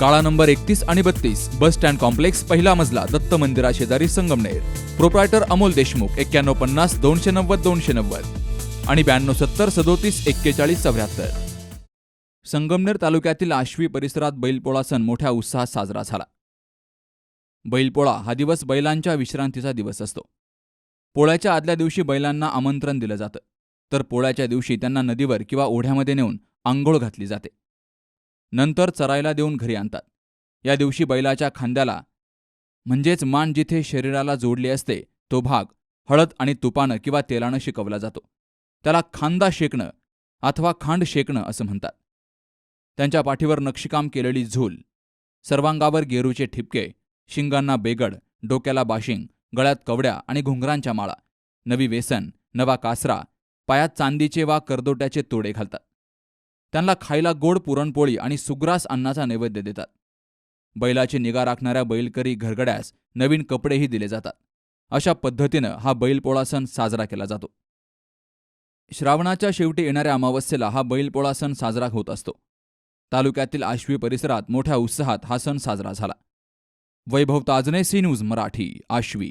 काळा नंबर एकतीस आणि बत्तीस बस स्टँड कॉम्प्लेक्स पहिला मजला दत्त मंदिरा शेजारी संगमनेर. प्रोप्रायटर अमोल देशमुख एक्क्याण्णव पन्नास दोनशे नव्वद दोनशे नव्वद. आणि ब्याण्णव सत्तर सदोतीस एक्केचाळीस चौऱ्याहत्तर. संगमनेर तालुक्यातील आश्वी परिसरात बैलपोळा सण मोठ्या उत्साहात साजरा झाला. बैलपोळा हा दिवस बैलांच्या विश्रांतीचा दिवस असतो. पोळ्याच्या आदल्या दिवशी बैलांना आमंत्रण दिलं जातं. तर पोळ्याच्या दिवशी त्यांना नदीवर किंवा ओढ्यामध्ये नेऊन आंघोळ घातली जाते. नंतर चरायला देऊन घरी आणतात. या दिवशी बैलाच्या खांद्याला म्हणजेच मान जिथे शरीराला जोडली असते तो भाग हळद आणि तुपानं किंवा तेलानं शिकवला जातो. त्याला खांदा शेकणं अथवा खांड शेकणं असं म्हणतात. त्यांच्या पाठीवर नक्षीकाम केलेली झूल सर्वांगावर गेरूचे ठिपके शिंगांना बेगड डोक्याला बाशिंग गळ्यात कवड्या आणि घुंगरांच्या माळा नवी वेसन नवा कासरा पायात चांदीचे वा करदोट्याचे तोडे घालतात. त्यांना खायला गोड पुरणपोळी आणि सुग्रास अन्नाचा नैवेद्य देतात. बैलाची निगा राखणाऱ्या बैलकरी घरगड्यास नवीन कपडेही दिले जातात. अशा पद्धतीनं हा बैलपोळा सण साजरा केला जातो. श्रावणाच्या शेवटी येणाऱ्या अमावस्येला हा बैलपोळा सण साजरा होत असतो. तालुक्यातील आश्वी परिसरात मोठ्या उत्साहात हा सण साजरा झाला. Vaibhav Tajane C news Marathi Ashvi.